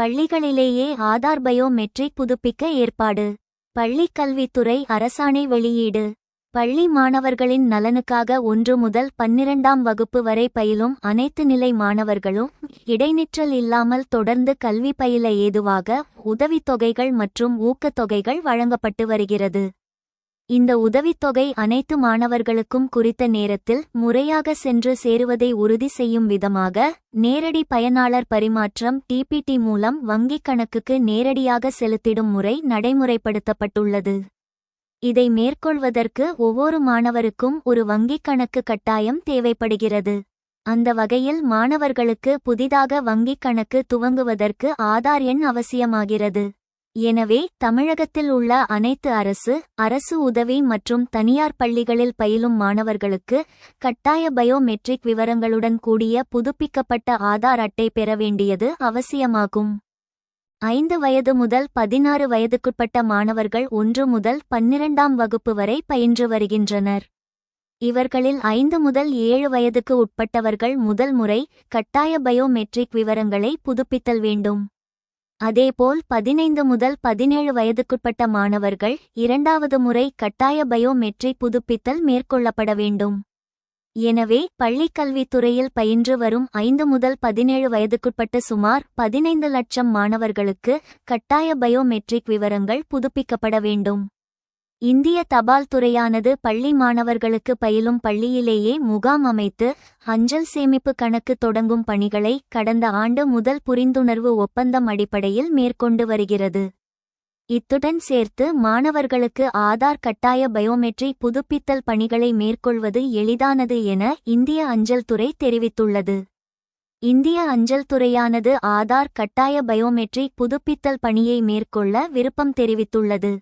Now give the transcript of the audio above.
பள்ளிகளிலேயே Aadhaar biometric புதுப்பிக்க ஏற்பாடு. பள்ளிக் கல்வித்துறை அரசாணை வெளியீடு. பள்ளி மாணவர்களின் நலனுக்காக ஒன்று முதல் பன்னிரண்டாம் வகுப்பு வரை பயிலும் அனைத்து நிலை மாணவர்களும் இடைநிற்றல் இல்லாமல் தொடர்ந்து கல்வி பயில ஏதுவாக உதவித்தொகைகள் மற்றும் ஊக்கத்தொகைகள் வழங்கப்பட்டு வருகிறது. இந்த உதவித்தொகை அனைத்து மாணவர்களுக்கும் குறித்த நேரத்தில் முறையாக சென்று சேருவதை உறுதி செய்யும் விதமாக நேரடி பயனாளர் பரிமாற்றம் டிபிடி மூலம் வங்கிக் கணக்குக்கு நேரடியாக செலுத்திடும் முறை நடைமுறைப்படுத்தப்பட்டுள்ளது. இதை மேற்கொள்வதற்கு ஒவ்வொரு மாணவருக்கும் ஒரு வங்கிக் கணக்கு கட்டாயம் தேவைப்படுகிறது. அந்த வகையில் மாணவர்களுக்கு புதிதாக வங்கிக் கணக்கு துவங்குவதற்கு ஆதார் எண் அவசியமாகிறது. எனவே தமிழகத்தில் உள்ள அனைத்து அரசு அரசு உதவி மற்றும் தனியார் பள்ளிகளில் பயிலும் மாணவர்களுக்கு கட்டாய பயோமெட்ரிக் விவரங்களுடன் கூடிய புதுப்பிக்கப்பட்ட ஆதார் அட்டை பெற வேண்டியது அவசியமாகும். ஐந்து வயது முதல் பதினாறு வயதுக்குட்பட்ட மாணவர்கள் ஒன்று முதல் பன்னிரண்டாம் வகுப்பு வரை பயின்று வருகின்றனர். இவர்களில் ஐந்து முதல் ஏழு வயதுக்கு உட்பட்டவர்கள் முதல் முறை கட்டாய பயோமெட்ரிக் விவரங்களை புதுப்பித்தல் வேண்டும். அதேபோல் பதினைந்து முதல் பதினேழு வயதுக்குட்பட்ட மாணவர்கள் இரண்டாவது முறை கட்டாய பயோமெட்ரிக் புதுப்பித்தல் மேற்கொள்ளப்பட வேண்டும். எனவே பள்ளிக்கல்வித்துறையில் பயின்று வரும் ஐந்து முதல் பதினேழு வயதுக்குட்பட்ட சுமார் பதினைந்து லட்சம் மாணவர்களுக்கு கட்டாய பயோமெட்ரிக் விவரங்கள் புதுப்பிக்கப்பட வேண்டும். இந்திய தபால் துறையானது பள்ளி மாணவர்களுக்கு பயிலும் பள்ளியிலேயே முகாம் அமைத்து அஞ்சல் சேமிப்பு கணக்கு தொடங்கும் பணிகளை கடந்த ஆண்டு முதல் புரிந்துணர்வு ஒப்பந்தம் அடிப்படையில் மேற்கொண்டு வருகிறது. இத்துடன் சேர்த்து மாணவர்களுக்கு ஆதார் கட்டாய பயோமெட்ரிக் புதுப்பித்தல் பணிகளை மேற்கொள்வது எளிதானது என இந்திய அஞ்சல் துறை தெரிவித்துள்ளது. இந்திய அஞ்சல் துறையானது ஆதார் கட்டாய பயோமெட்ரிக் புதுப்பித்தல் பணியை மேற்கொள்ள விருப்பம் தெரிவித்துள்ளது.